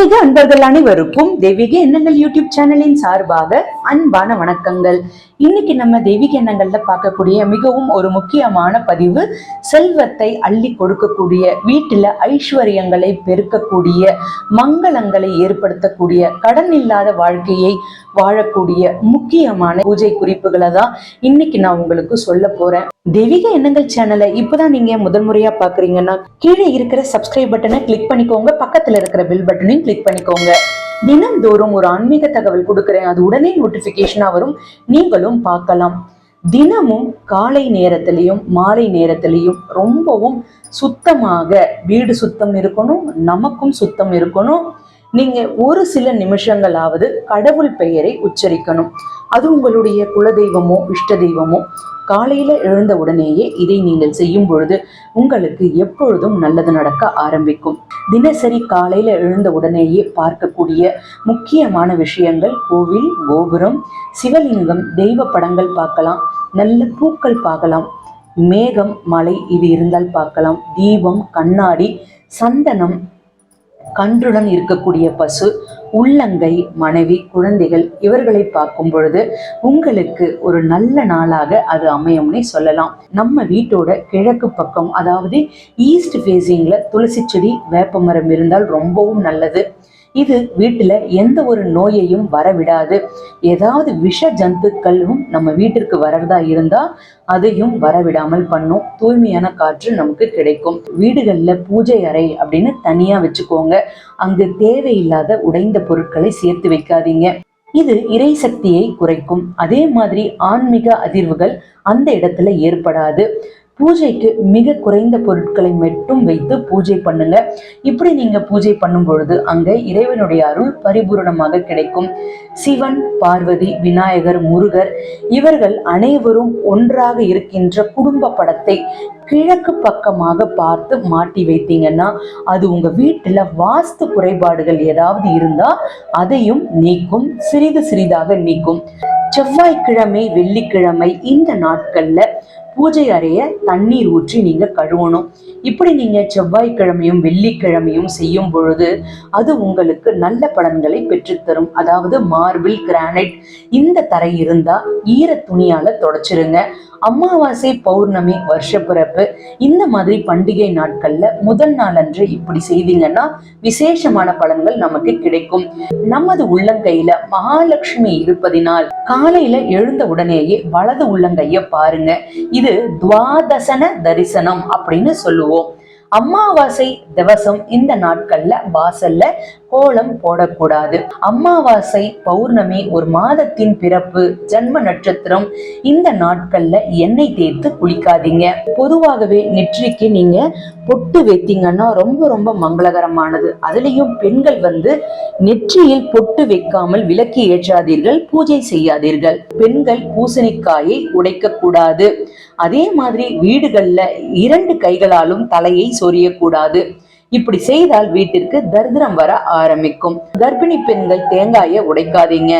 ஆன்மீக அன்பர்கள் அனைவருக்கும் தெய்வீக எண்ணங்கள் யூடியூப் சேனலின் சார்பாக அன்பான வணக்கங்கள். இன்னைக்கு நம்ம தெய்வீக எண்ணங்கள்ல பார்க்கக்கூடிய மிகவும் ஒரு முக்கியமான பதிவு செல்வத்தை அள்ளி கொடுக்கக்கூடிய வீட்டுல ஐஸ்வர்யங்களை பெருக்கக்கூடிய மங்களங்களை ஏற்படுத்தக்கூடிய கடன் இல்லாத வாழ்க்கையை வாழக்கூடிய முக்கியமான பூஜை குறிப்புகளை தான் இன்னைக்கு நான் உங்களுக்கு சொல்ல போறேன். தெய்வீக எண்ணங்கள் சேனலை இப்பதான் நீங்க முதல் முறையா பாக்குறீங்கன்னா கீழே இருக்கிற சப்ஸ்கிரைப் பட்டனை கிளிக் பண்ணிக்கோங்க. பக்கத்துல இருக்கிற பில் பட்டனையும் கிளிக் பண்ணிக்கோங்க. தினம்தோறும் ஒரு ஆன்மீக தகவல் கொடுக்குறேன். அது உடனே நோட்டிபிகேஷனா வரும். நீங்களும் பார்க்கலாம். தினமும் காலை நேரத்திலையும் மாலை நேரத்திலையும் ரொம்பவும் சுத்தமாக வீடு சுத்தம் இருக்கணும் நமக்கும் சுத்தம் இருக்கணும். நீங்க ஒரு சில நிமிஷங்களாவது கடவுள் பெயரை உச்சரிக்கணும். அது உங்களுடைய குலதெய்வமோ இஷ்ட தெய்வமோ காலையில் எழுந்த உடனேயே இதை நீங்கள் செய்யும் பொழுது உங்களுக்கு எப்பொழுதும் நல்லது நடக்க ஆரம்பிக்கும். தினசரி காலையில் எழுந்த உடனேயே பார்க்கக்கூடிய முக்கியமான விஷயங்கள் கோவில் கோபுரம் சிவலிங்கம் தெய்வ படங்கள் பார்க்கலாம் நல்ல பூக்கள் பார்க்கலாம் மேகம் மலை இது இருந்தால் பார்க்கலாம் தீபம் கண்ணாடி சந்தனம் கன்றுடன் இருக்கக்கூடிய பசு உள்ளங்கை மனைவி குழந்தைகள் இவர்களை பார்க்கும் பொழுது உங்களுக்கு ஒரு நல்ல நாளாக அது அமையும்னே சொல்லலாம். நம்ம வீட்டோட கிழக்கு பக்கம் அதாவது ஈஸ்ட் ஃபேஸிங்ல துளசி செடி வேப்பமரம் இருந்தால் ரொம்பவும் நல்லது. இது வீட்டுல எந்த ஒரு நோயையும் வரவிடாது. ஏதாவது விஷ ஜந்துக்களும் நம்ம வீட்டிற்கு வரதா இருந்தா அதையும் வரவிடாமல் பண்ணும். தூய்மையான காற்று நமக்கு கிடைக்கும். வீடுகள்ல பூஜை அறை அப்படின்னு தனியா வச்சுக்கோங்க. அங்கு தேவையில்லாத உடைந்த பொருட்களை சேர்த்து வைக்காதீங்க. இது இறை சக்தியை குறைக்கும். அதே மாதிரி ஆன்மீக அதிர்வுகள் அந்த இடத்துல ஏற்படாது. பூஜைக்கு மிக குறைந்த பொருட்களை மட்டும் வைத்து பூஜை பண்ணுங்க. இப்படி நீங்க பூஜை பண்ணும் பொழுது அங்க இறைவனுடைய அருள் பரிபூரணமாக கிடைக்கும். சிவன் பார்வதி விநாயகர் முருகர் இவர்கள் அனைவரும் ஒன்றாக இருக்கின்ற குடும்ப படத்தை கிழக்கு பக்கமாக பார்த்து மாட்டி வைத்தீங்கன்னா அது உங்க வீட்டுல வாஸ்து குறைபாடுகள் ஏதாவது இருந்தா அதையும் நீக்கும் சிறிது சிறிதாக நீக்கும். செவ்வாய்க்கிழமை வெள்ளிக்கிழமை இந்த நாட்கள்ல பூஜை அறைய தண்ணீர் ஊற்றி நீங்க கழுவணும். இப்படி நீங்க செவ்வாய்க்கிழமையும் வெள்ளிக்கிழமையும் செய்யும் பொழுது அது உங்களுக்கு நல்ல பலன்களை பெற்றுத்தரும் அதாவது மார்பிள் கிரானைட் இந்த தரை இருந்தா ஈர துணியால தொடச்சிருங்க. அமாவாசை பௌர்ணமி வருஷப்பிறப்பு இந்த மாதிரி பண்டிகை நாட்கள்ல முதல் நாள் அன்று இப்படி செய்தீங்கன்னா விசேஷமான பலன்கள் நமக்கு கிடைக்கும். நமது உள்ளங்கையில மகாலட்சுமி இருப்பதினால் காலையில எழுந்த உடனேயே வலது உள்ளங்கைய பாருங்க. இது துவாதசன தரிசனம் அப்படின்னு சொல்லுவோம். அமாவாசை திவசம் இந்த நாட்கள்ல வாசல்ல கோலம் போடக்கூடாது. அமாவாசை பௌர்ணமி ஒரு மாதத்தின் பிறப்பு ஜன்ம நட்சத்திரம் இந்த நாட்கள்ல எண்ணெய் தேய்த்து குளிக்காதீங்க. பொதுவாகவே நெற்றிக்கு நீங்க பொட்டு வைத்தீங்கன்னா ரொம்ப ரொம்ப மங்களகரமானது. அதுலயும் பெண்கள் வந்து நெற்றியில் பொட்டு வைக்காமல் விளக்கி ஏற்றாதீர்கள் பூஜை செய்யாதீர்கள். பெண்கள் பூசணிக்காயை உடைக்க கூடாது அதே மாதிரி வீடுகள்ல இரண்டு கைகளாலும் தலையை சொரியக்கூடாது. இப்படி செய்தால் வீட்டிற்கு தரித்திரம் வர ஆரம்பிக்கும். கர்ப்பிணி பெண்கள் தேங்காயை உடைக்காதீங்க.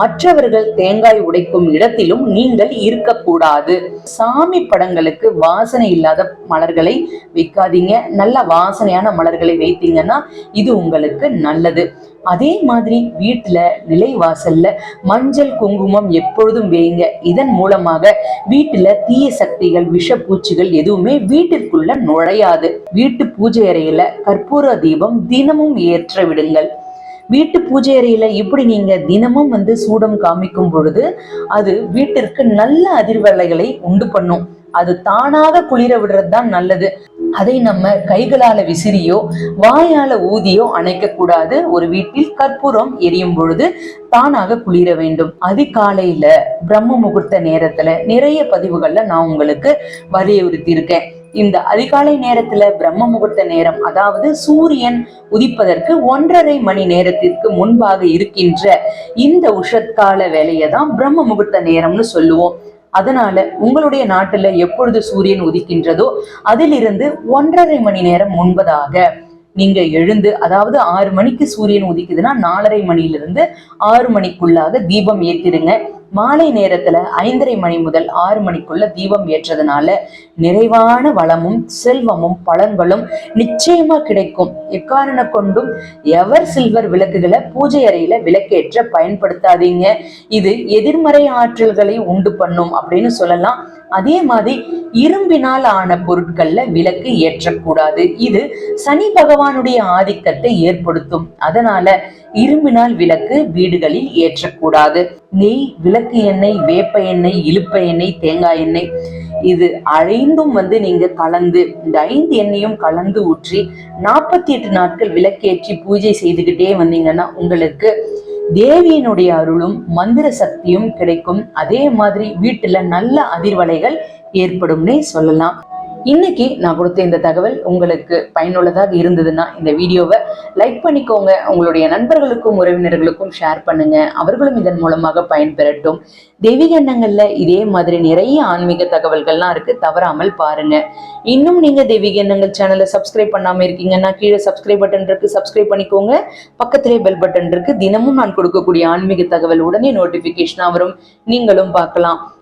மற்றவர்கள் தேங்காய் உடைக்கும் இடத்திலும் நீங்கள் இருக்கக்கூடாது. சாமி படங்களுக்கு வாசனை இல்லாத மலர்களை வைக்காதீங்க. நல்ல வாசனையான மலர்களை வைத்தீங்கன்னா இது உங்களுக்கு நல்லது. அதே மாதிரி வீட்டுல நிலைவாசல்ல மஞ்சள் குங்குமம் எப்பொழுதும் வேங்க இதன் மூலமாக வீட்டுல தீய சக்திகள் விஷப்பூச்சிகள் எதுவுமே வீட்டிற்குள்ள நுழையாது. வீட்டு பூஜை அறையில கற்பூர தீபம் தினமும் ஏற்ற விடுங்கள். வீட்டு பூஜை அறையில இப்படி நீங்க தினமும் வந்து சூடம் காமிக்கும் பொழுது அது வீட்டிற்கு நல்ல அதிர்வலைகளை உண்டு பண்ணும். அது தானாக குளிர விடுறது தான் நல்லது. அதை நம்ம கைகளால விசிறியோ வாயால ஊதியோ அணைக்க கூடாது ஒரு வீட்டில் கற்பூரம் எரியும் பொழுது தானாக குளிர வேண்டும். அதிகாலையில பிரம்ம முகூர்த்த நேரத்துல நிறைய பதிவுகள்ல நான் உங்களுக்கு வலியுறுத்தி இருக்கேன் இந்த அதிகாலை நேரத்துல பிரம்ம முகூர்த்த நேரம் அதாவது சூரியன் உதிப்பதற்கு ஒன்றரை மணி நேரத்திற்கு முன்பாக இருக்கின்ற இந்த உஷத்கால வேலையை தான் பிரம்ம முகூர்த்த நேரம்னு சொல்லுவோம். அதனால உங்களுடைய நாட்டுல எப்பொழுது சூரியன் உதிக்கின்றதோ அதிலிருந்து ஒன்றரை மணி நேரம் முன்பதாக நீங்க எழுந்து அதாவது ஆறு மணிக்கு சூரியன் உதிக்குதுன்னா நாலரை மணியிலிருந்து ஆறு மணிக்குள்ளாக தீபம் ஏத்திடுங்க. மாலை நேரத்துல ஐந்தரை மணி முதல் ஆறு மணிக்குள்ள தீபம் ஏற்றதுனால நிறைவான வளமும் செல்வமும் பலன்களும் நிச்சயமா கிடைக்கும். எக்காரண கொண்டும் எவர் சில்வர் விளக்குகளை பூஜை அறையில விளக்கேற்ற பயன்படுத்தாதீங்க. இது எதிர்மறை ஆற்றல்களை உண்டு பண்ணும் அப்படின்னு சொல்லலாம். அதே மாதிரி இரும்பினால் ஆன பொருட்கள்ல விளக்கு ஏற்றக்கூடாது. இது சனி பகவானுடைய ஆதிக்கத்தை ஏற்படுத்தும். அதனால இரும்பினால் விளக்கு வீடுகளில் ஏற்றக்கூடாது. நெய் விளக்கு எண்ணெய் வேப்ப எண்ணெய் இழுப்ப எண்ணெய் தேங்காய் எண்ணெய். இது அழைந்தும் வந்து நீங்க கலந்து இந்த ஐந்து எண்ணெயும் கலந்து ஊற்றி நாற்பத்தி எட்டு நாட்கள் விளக்கேற்றி பூஜை செய்துக்கிட்டே வந்தீங்கன்னா உங்களுக்கு தேவியினுடைய அருளும் மந்திர சக்தியும் கிடைக்கும். அதே மாதிரி வீட்டுல நல்ல அதிர்வலைகள் ஏற்படும்னே சொல்லலாம். இன்னைக்கு நான் கொடுத்த இந்த தகவல் உங்களுக்கு பயனுள்ளதாக இருந்ததுன்னா இந்த வீடியோவை லைக் பண்ணிக்கோங்க. உங்களுடைய நண்பர்களுக்கும் உறவினர்களுக்கும் ஷேர் பண்ணுங்க. அவர்களும் இதன் மூலமாக பயன்பெறட்டும். தெய்வீக எண்ணங்கள்ல இதே மாதிரி நிறைய ஆன்மீக தகவல்கள்லாம் இருக்கு. தவறாமல் பாருங்க. இன்னும் நீங்க தெய்வீக எண்ணங்கள் சேனலை சப்ஸ்கிரைப் பண்ணாம இருக்கீங்கன்னா கீழே சப்ஸ்கிரைப் பட்டன் இருக்கு. சப்ஸ்கிரைப் பண்ணிக்கோங்க. பக்கத்திலே பெல் பட்டன் இருக்கு. தினமும் நான் கொடுக்கக்கூடிய ஆன்மீக தகவல் உடனே நோட்டிபிகேஷனா வரும். நீங்களும் பார்க்கலாம்.